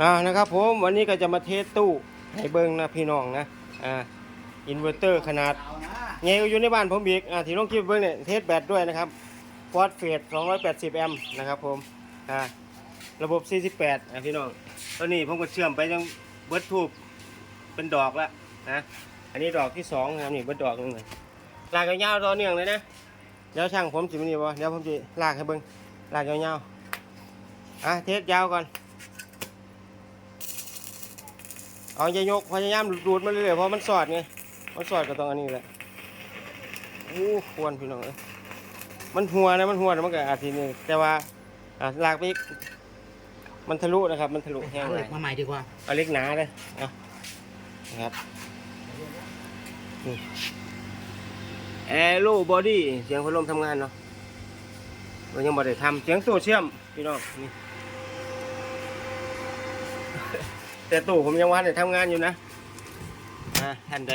อ่านะครับผมวันนี้ก็จะมาเทสตู้ให้เบิ้งนะพี่น้องนะอ่าอินเวอร์เตอร์ขนาดไงก็อยู่ในบ้านผมอีกอ่าที่น้องคลิปเบิ้งเนี่ยเทสแบตด้วยนะครับฟอสเฟส280 แอมป์นะครับผมอ่าระบบ 48อะพี่น้องตอนนี้ผมก็เชื่อมไปยังเบิร์ดทูบเป็นดอกแล้วนะอันนี้ดอกที่สองนะครับนี่เบิร์ดดอกนึงเลยลากยาวๆต่อเนื่องเลยนะเดี๋ยวช่างผมสิมันนี่บ่เดี๋ยวผมจะลากให้เบิ้งลากยาวๆอะเทสยาวก่อน เอาจะยกพยายามดูดมันเรื่อยๆเพราะมันสอดไงมันสอดก็ต้องอันนี้แหละโอ้ควรพี่น้องเอ้ยมันหัวนะมันหัวนะมันก็อาจทีนี้แต่ว่าอะลากไปอีกมันทะลุนะครับ มันทะลุแห้งเอาเลเหล็ยกมาใหม่ดีกว่าเอาเล็กหนาเลยเอานะครับนี่แอโร่บอดี้เสียงพัดลมทำงานเนาะเรายังบ่ได้ทำเสียงตู้เชื่อมพี่น้องนี่ แต่ตู้ผมยังว่าได้ทำงานอยู่นะอ่าท่านใด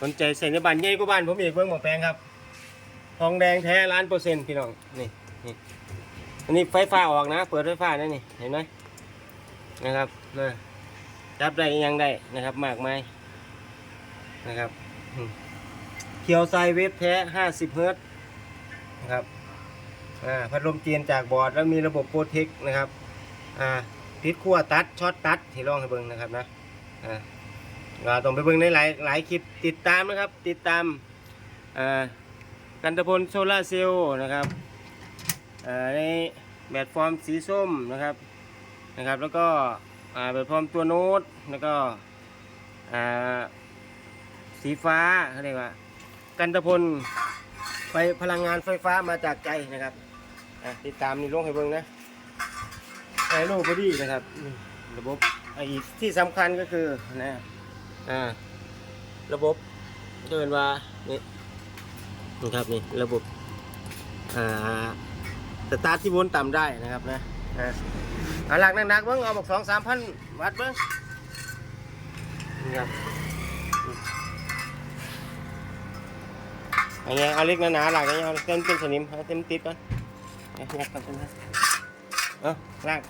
สนใจใส่ในบ้านใหญ่กว่าบ้านผมอีกเบิ่งหมอแปลงครับ ทองแดงแท้ล้านเปอร์เซ็นต์พี่น้องนี่นี่อันนี้ไฟฟ้าออกนะ เปิดไฟฟ้าได้นี่เห็นไหมนะครับนะจับได้ยังได้นะครับมากมายนะครับอืมเคียวไซเวฟแท้50เฮิรตซ์นะครับอ่าพัดลมเจียนจากบอร์ดแล้วมีระบบโปรเทคนะครับอ่า พิษขั้วตัดช็อตตัดที่ลองให้เบิ่งนะครับนะอ่าเราต้องไปเบิ่งในหลายหลายคลิปติดตามนะครับ ติดตามอ่ากันตะพลโซลาเซลล์นะครับอ่าในแบบฟอร์มสีส้มนะครับนะครับ แล้วก็อ่าแบบฟอร์มตัวโน้ตแล้วก็อ่าสีฟ้าเขาเรียกว่า กันตะพลไฟพลังงานไฟฟ้ามาจากใจนะครับติดตามนี่ลงให้เบิ่งนะ ไอโรบอดี้นะครับระบบไออีกที่สำคัญก็คือนะอ่าระบบเดินว่านี่นะครับนี่ระบบอ่าสตาร์ทที่วนต่ำได้นะครับนะอ่าหลักหนักๆเบิ้งเอาบอกสองสามพันวัตต์เบิ้งนี่ครับอันนี้เอาเล็กหนาๆหลักอันนี้เอาเต็มเป็นสนิมเอาเต็มติดก่อนเอางัดก่อนเป็นเอาลาก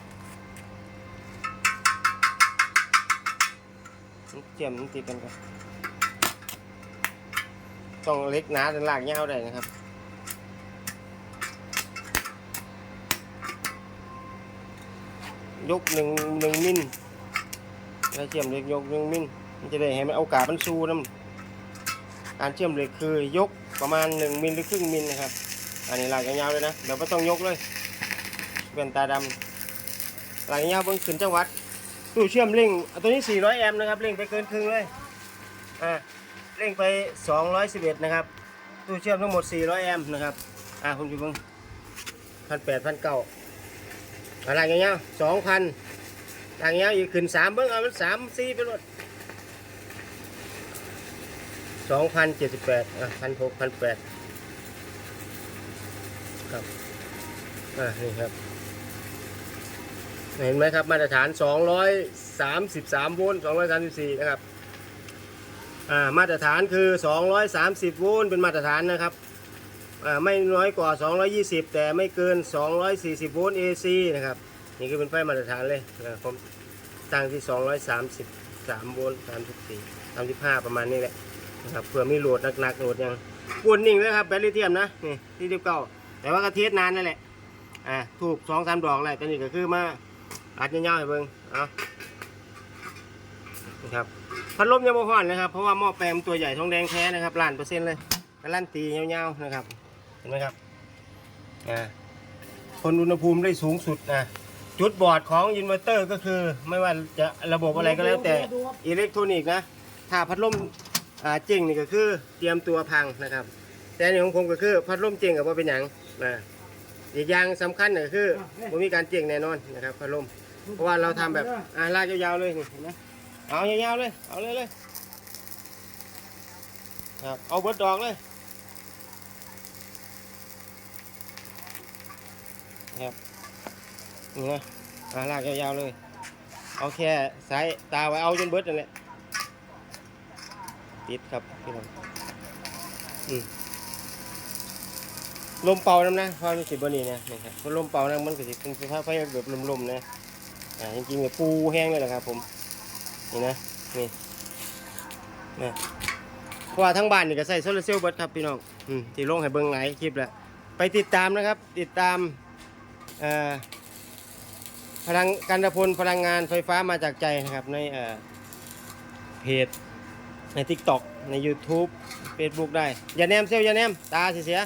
เจียมติดกันก่อนต้องเล็กหนาถึงลากยาวได้นะครับยกหนึ่งหนึ่งมิลแล้วเชื่อมเหล็กยกหนึ่งมิลมันจะได้ให้มันเอากาบมันสู้น้ำการเชื่อมเหล็กคือยกประมาณหนึ่งมิลหรือครึ่งมิลนะครับ อันนี้ลากยาวเลยนะเดี๋ยวไม่ต้องยกเลยเวนตาดำลากยาวเบิ่งขึ้นจังหวัด ตู้เชื่อมเร่งตัวนี้ 400 แอมป์นะครับเร่งไปเกินครึ่งเลยอ่าเร่งไป 211 นะครับ ตู้เชื่อมทั้งหมด 400 แอมป์นะครับอ่าคุณผู้ชมพันแปดพันเก้าอะไรอย่างเงี้ยสองพันอย่างเงี้ยอีกขึ้นสามเบิ้งเอามันสามสี่ไปหมดสองพันเจ็ดสิบแปดอะพันหกพันแปดครับอ่านี่ครับ เห็นไหมครับมาตรฐาน 233โวลต์234นะครับอ่ามาตรฐานคือ 230โวลต์เป็นมาตรฐานนะครับอ่าไม่น้อยกว่า 220 แต่ไม่เกิน 240โวลต์ AC นะครับนี่คือเป็นไฟมาตรฐานเลยนะผมตั้งที่ 233โวลต์34 35 ประมาณนี้แหละนะครับเพื่อมีโหลดหนักๆโหลดยังวนนิ่งเลยครับแบตลิเทียมนะนี่ที่เดียวเก่าแต่ว่ากระเทียนานนั่นแหละอ่าถูกสองสามดอกแหละแต่นี่ก็คือมา อัดยาวๆให้เบิ่งเอานะครับพัดลมยังบ่ฮ้อนนะครับ เพราะว่าหม้อแปลงตัวใหญ่ทองแดงแท้นะครับล้านเปอร์เซ็นต์เลยการันตียาวๆนะครับ เห็นไหมครับอ่าทนอุณหภูมิได้สูงสุดนะจุดบอดของอินเวอร์เตอร์ก็คือ ไม่ว่าจะระบบอะไรก็แล้วแต่อิเล็กทรอนิกส์นะ ถ้าพัดลมอ่าเจ๋งนี่ก็คือเตรียมตัวพังนะครับ แต่อันนี่ของผมก็คือพัดลมเจ๋งกับว่าเป็นหยังนะอีกอย่างสำคัญก็คือผมมีการเจ๋งแน่นอนนะครับพัดลม เพราะว่าเราทำแบบอ่าลากยาวๆเลยนี่เห็นไหมเอายาวๆเลย เอาเลยเลยครับเอาเบิดดอกเลยครับนี่นะอ่าลากยาวๆเลย เอาแค่สายตาไว้เอาจนเบิดนั่นแหละติดครับพี่น้องอืมลมเป่าน้ำนะพราะมันสิบวันนี้นะนี่ครับลมเป่านะมันก็สิเป็นสภาพไฟแบบลมๆนะ อ่าจริงๆเนี่ยปูแห้งเลยนะครับ ผมนี่นะนี่นะเพราะว่าทั้งบ้านนี่ก็ใส่โซลาร์เซลล์เบิดครับพี่น้องอืมที่ลงให้เบิ่งหลายคลิปแล้วไปติดตามนะครับ ติดตามเอ่อพลังกันพลพลังงานไฟฟ้ามาจากใจนะครับในเอ่อเพจใน TikTok ใน YouTube Facebook ได้ อย่าแนมเซลลอย่าแนมตาเสีย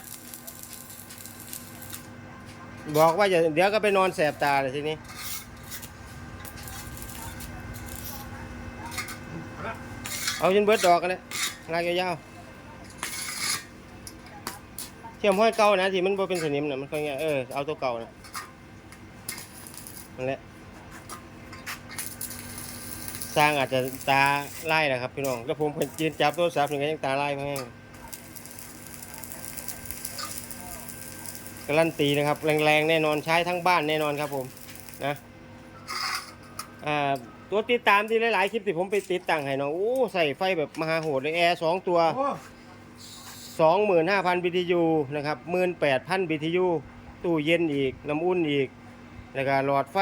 บอกว่าอย่าเดี๋ยวก็ไปนอนแสบตาเลยทีนี้ เอาจนเบิดดอกกันเลยลากยาวๆเชื่อมห้อยเก่านะที่มันบ่เป็นสนิมนะมันค่อยง่ายเออเอาตัวเก่านะนั่นแหละสร้างอาจจะตาไล่นะครับพี่น้องแล้วผมเพิ่นยืนจับโทรศัพท์ยังไงยังตาไล่มาแห้งการันตีนะครับ แรงๆแน่นอนใช้ทั้งบ้านแน่นอนครับผมนะอ่า ตัวติดตามที่หลายๆคลิปที่ผมไปติดตั้งให้น้องโอ้ใส่ไฟแบบมหาโหดเลยแอร์สองตัวโอ้25,000 BTU นะครับ18,000 BTU ตู้เย็นอีกน้ำอุ่นอีกแล้วก็หลอดไฟ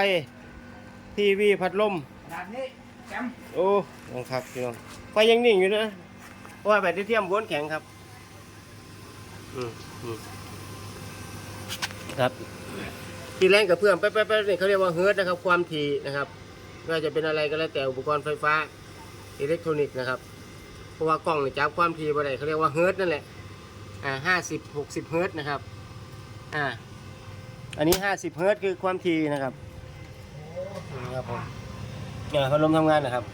ทีวีพัดลม ขนาดนี้แชมป์โอ้ยังครับพี่น้องไฟยังนิ่งอยู่นะเพราะว่าแบตลิเทียมวนแข็งครับ อืมอืมครับ ที่แรงกับเพื่อนแป๊บๆๆนี่เขาเรียกว่าเฮิร์ตนะครับ ความถี่นะครับไม่ ว่าจะเป็นอะไรก็แล้วแต่อุปกรณ์ไฟฟ้าอิเล็กทรอนิกส์นะครับ เพราะว่ากล้องเนี่ยจับความถี่บ่ได้เขาเรียกว่าเฮิร์ตนั่นแหละ อ่าห้าสิบหกสิบเฮิร์ตนะครับ อ่า อันนี้ห้าสิบเฮิร์ตคือความถี่นะครับนี่ครับผมเนี่ยพัดลมทำงานนะครับ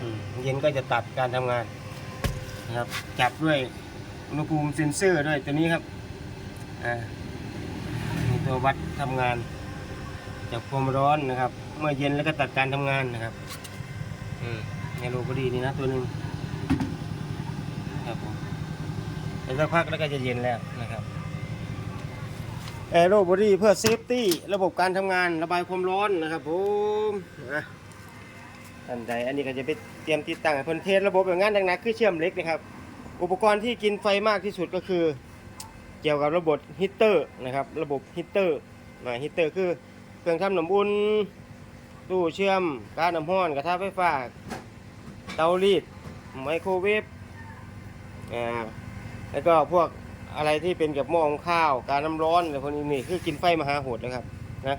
อืมเย็นก็จะตัดการทำงานนะครับ จับด้วยอุณหภูมิเซ็นเซอร์ด้วยตัวนี้ครับ อ่ามีตัววัดทำงาน จับความร้อนนะครับ เมื่อเย็นแล้วก็ตัดการทำงานนะครับอืมในโลบอดีนี่นะตัวหนึ่งครับผมแล้วสักพักแล้วก็จะเย็นแล้วนะครับแอโรบอดีเพื่อเซฟตี้ระบบการทำงานระบายความร้อนนะครับผมนะอันใดอันนี้ก็จะไปเตรียมติดตั้งให้เพิ่นเทสระบบอย่างนั้นดังนั้นคือเชื่อมเหล็กนะครับ อุปกรณ์ที่กินไฟมากที่สุดก็คือ เกี่ยวกับระบบฮีตเตอร์นะครับ ระบบฮีตเตอร์นะฮีตเตอร์คือเครื่องทำน้ำอุ่น ตู้เชื่อมกาซน้ำร้อนกระทะไฟฟ้าเตารีดไมโครเวฟอ่าแล้วก็พวกอะไรที่เป็นกับหม้อหุงข้าว การน้ำร้อนอะไรพวกนี้นี่คือกินไฟมหาโหดนะครับนะ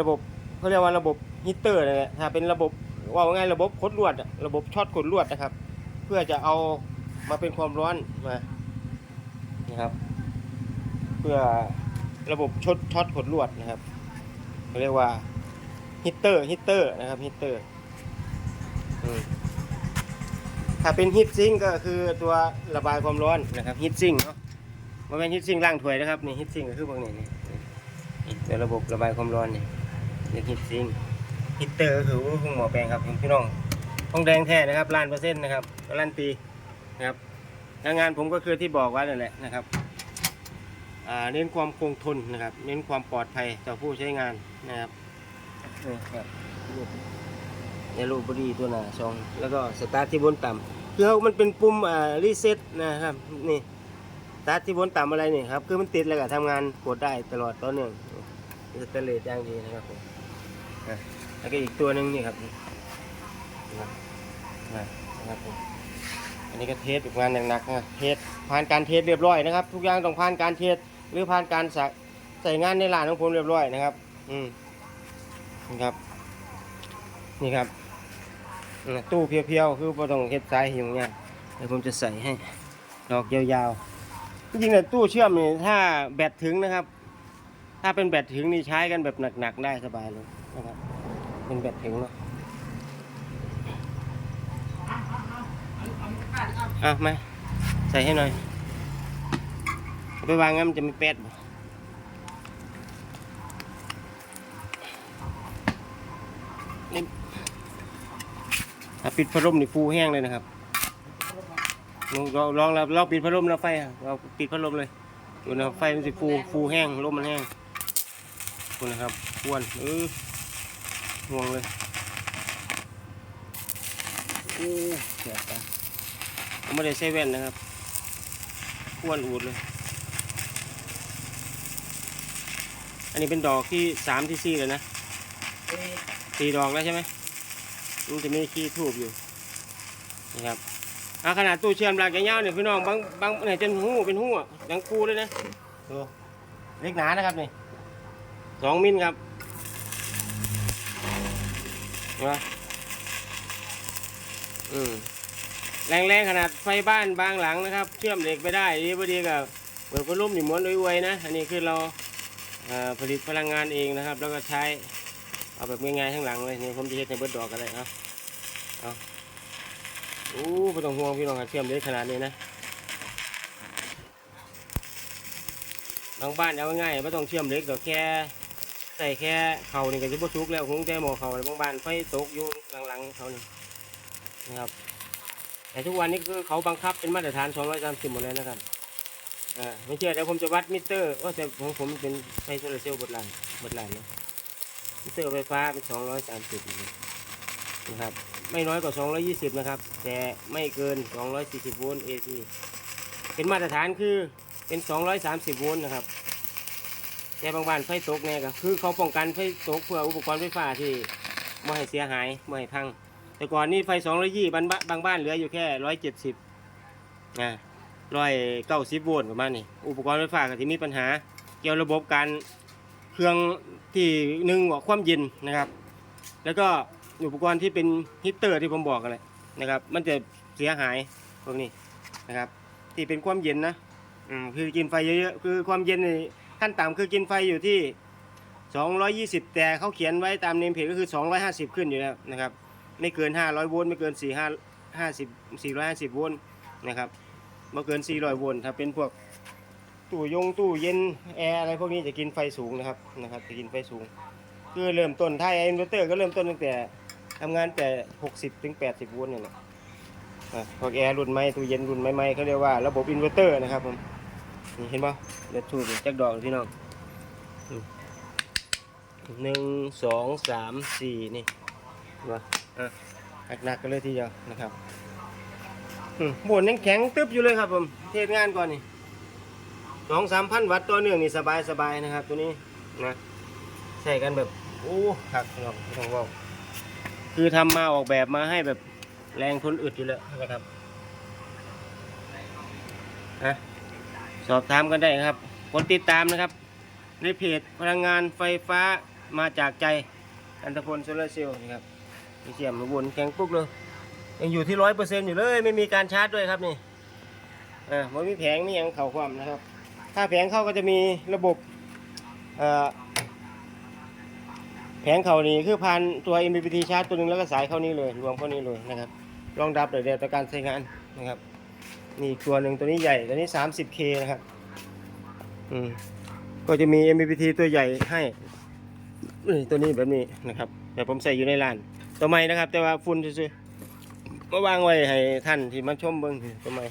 ระบบเขาเรียกว่าระบบฮีตเตอร์นั่แหละถ้าเป็นระบบว่าง่ายระบบขดลวด ระบบช็อตขดลวดนะครับ เพื่อจะเอามาเป็นความร้อนมานะครับ เพื่อระบบชดช็อตขดลวดนะครับเขาเรียกว่า ฮีตเตอร์ฮีตเตอร์นะครับฮีตเตอร์ถ้าเป็นฮีทซิงก็คือตัวระบายความร้อนนะครับฮีทซิงเนาะมันเป็นฮีทซิงล่างถ้วยนะครับนี่ฮีทซิงก็คือพวกนี้นี่ตัวระบบระบายความร้อนนี่เรียกฮีทซิงฮีตเตอร์ก็คือหุ้งหมอแปลงครับพี่น้องทองแดงแท้นะครับล้านเปอร์เซ็นต์นะครับกานตีนะครับงานผมก็คือที่บอกไว้นั่นแหละนะครับเน้นความคงทนนะครับ เน้นความปลอดภัยต่อผู้ใช้งานนะครับ นี่ครับเอโรบอดีตัวหนาสอง แล้วก็สตาร์ทที่บนต่ำคือมันเป็นปุ่มอ่ารีเซ็ตนะครับนี่สตาร์ทที่บนต่ำอะไรนี่ครับคือมันติดแล้วก็ทำงานกดได้ตลอดต่อเนื่องสเตเลสอย่างดีนะครับผมแล้วก็อีกตัวหนึ่งนี่ครับนะครับผมอันนี้ก็เทสอีกงานหนักๆนะเทสผ่านการเทสเรียบร้อยนะครับ ทุกอย่างต้องผ่านการเทสหรือผ่านการใส่งานในร้านของผมเรียบร้อยนะครับ อืม นี่ครับ นี่ครับ ตู้เพียวๆ คือบ่ต้องเฮ็ดสายหิวเนี่ยเดี๋ยวผมจะใส่ให้ ดอกยาวๆ จริงๆเนี่ตู้เชื่อมนี่ถ้าแบตถึงนะครับ ถ้าเป็นแบตถึงนี่ใช้กันแบบหนักๆได้สบายเลยนะครับ เป็นแบตถึงเนาะอะมาใส่ให้หน่อย ไปวางงั้นมันจะไม่แป๊ดบ่ ถ้าปิดพัดลมนี่ฟูแห้งเลยนะครับลองลองลองเราเราปิดพัดลมแล้วไฟเราปิดพัดลมเลยดูนะครับไฟมันสิฟูฟูแห้งลมมันแห้งคุณนะครับควนเออห่วงเลยโอ้เสียตาผมไม่ได้ใช้แว่นนะครับควนอูดเลยอันนี้เป็นดอกที่สามที่สี่เลยนะสี่ดอกแล้วใช่ไหม มันจะมีขี้ทูบอยู่นะครับอะขนาดตู้เชื่อมหลักยาวๆเนี่ยพี่น้องบางบางเนี่ยจนหู้เป็นหูอะดังกูเลยนะดูเล็กหนานะครับนี่สองมิลครับเห็นไหมอืมแรงๆขนาดไฟบ้านบางหลังนะครับ เชื่อมเหล็กไปได้ดีพอดีกับเปิดพัดลมนี่ม้วนอวยๆนะ อันนี้คือเราผลิตพลังงานเองนะครับ แล้วก็ใช้ เอาแบบง่ายๆข้างหลังเลยนี่ผมจะเฮ็ดในเบิดดอกกันเลยเอาเอาโอ้ไม่ต้องห่วงพี่น้องครับเชื่อมได้ขนาดนี้นะบางบ้านเอาง่ายๆไม่ต้องเชื่อมเล็กดอกแค่ใส่แค่เข่านี่ก็จะบ่สุกแล้วคงแต่หมอเข่าบางบ้านไฟตกอยู่หลังๆเขานี่นะครับแต่ทุกวันนี้คือเขาบังคับเป็นมาตรฐาน 230หมดเลยนะครับอ่าไม่เชื่อเดี๋ยวผมจะวัดมิเตอร์ว่าแต่ของผมเป็นไฟโซลาร์เซลล์บดลานบดลานนะ มิเตอร์ไฟฟ้าเป็น230นะครับ ไม่น้อยกว่า220นะครับ แต่ไม่เกิน240โวลต์ AC เป็นมาตรฐานคือเป็น230โวลต์นะครับ แต่บางบ้านไฟตกเนี่ยก็คือเขาป้องกันไฟตกเพื่ออุปกรณ์ไฟฟ้าที่ไม่ให้เสียหายไม่ให้พัง แต่ก่อนนี่ไฟ220บ้านบางบ้านเหลืออยู่แค่170นะ190โวลต์ประมาณนี้อุปกรณ์ไฟฟ้าก็ที่มีปัญหา เกี่ยวระบบการ เครื่องที่หนึ่งว่าความเย็นนะครับ แล้วก็อุปกรณ์ที่เป็นฮีเตอร์ที่ผมบอกกันเลยนะครับ มันจะเสียหายพวกนี้นะครับ ที่เป็นความเย็นนะอืมคือกินไฟเยอะๆคือความเย็นในขั้นต่ำคือกินไฟอยู่ที่ 220 แต่เขาเขียนไว้ตามเนมเพจก็คือ 250 ขึ้นอยู่แล้วนะครับ ไม่เกิน 500 โวลต์ไม่เกิน 4 5 50 450 โวลต์นะครับไม่เกิน 400 โวลต์ถ้าเป็นพวก ตู้ยงตู้เย็นแอร์อะไรพวกนี้จะกินไฟสูงนะครับนะครับ จะกินไฟสูง คือเริ่มต้นถ้าอินเวอร์เตอร์ก็เริ่มต้นตั้งแต่ทำงานแต่ 60ถึง80โวลต์เนี่แหละอะพวกแอร์รุ่นใหม่ตู้เย็นรุ่นใหม่ๆเขาเรียกว่าระบบอินเวอร์เตอร์นะครับผมนี่เห็นป่ะเดี๋ยวชูดจักดอกพี่น้องหนึ่งสองสามสี่นี่เห็นป่ะอะหนักๆกันเลยทีเดียวนะครับอืมบนยังแข็งตึ๊บอยู่เลยครับผมเทศงานก่อนนี่ สองสามพันวัตต์ต่อเนื่องนี่สบายสบายนะครับ ตัวนี้นะใช้กันแบบโอ้หักครับไม่ต้องเว่าคือทำมาออกแบบมาให้แบบแรงทนอึดอยู่แล้วนะครับนะสอบถามกันได้ครับกดติดตามนะครับ ในเพจพลังงานไฟฟ้ามาจากใจอันตพลโซลาร์เซลล์นะครับมีเสียมวนแข็งปุ๊กเลยยังอยู่ที่ร้อยเปอร์เซ็นต์อยู่เลย ไม่มีการชาร์จด้วยครับนี่อ่าไม่มีแผงนี่ยังเข่าความนะครับ ถ้าแผงเข้าก็จะมีระบบแผงเขานี่คือพันตัว MPPT ชาร์จตัวหนึ่งแล้วก็สายเข้านี้เลย รวมเข้านี้เลยนะครับรองรับเลยเดียวต่อการใช้งานนะครับนี่ตัวหนึ่งตัวนี้ใหญ่ตัวนี้ 30K นะครับอืมก็จะมี MPPT ตัวใหญ่ให้ตัวนี้แบบนี้นะครับแต่ผมใส่อยู่ในร้านตัวใหม่นะครับ แต่ว่าฝุ่นซื่อๆมาวางไว้ให้ท่านที่มาชมเบิ้งตัวใหม่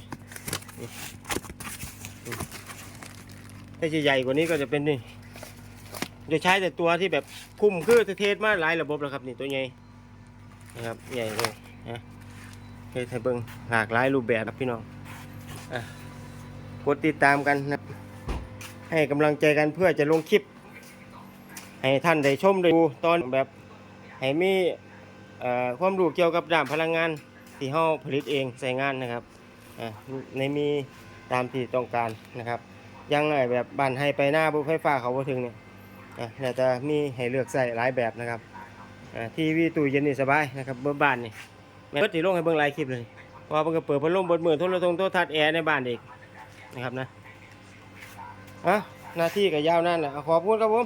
ถ้าจะใหญ่กว่านี้ก็จะเป็นนี่จะใช้แต่ตัวที่แบบคุ้มคือเทสมาหลายระบบแล้วครับ นี่ตัวใหญ่นะครับใหญ่เลยนะเทสให้เบิ้งหลากหลายรูปแบบครับพี่น้องอกดติดตามกันนะให้กำลังใจกันเพื่อจะลงคลิป ให้ท่านได้ชมได้ดูตอนแบบให้มีความรู้เกี่ยวกับด้านพลังงานที่เฮาผลิตเองใส่งานนะครับในมีตามที่ต้องการนะครับ ยังไงแบบบานให้ไปหน้าบุไฟฟ้าเขาบ่ถึงเนี่ยอะน่าจะมีให้เลือกใส่หลายแบบนะครับทีวีตู้เย็นนี่สบายนะครับเบอร์บ้านนี่แม่เปิดตีลงให้เบิ่งหลายคลิปเลยว่าเพิ่งเปิดพัดลมบนมือโทรทงโทรทัศน์แอร์ในบ้านเด็กนะครับนะอะหน้าที่ก็ยาวนั่นแหละขอบคุณครับผม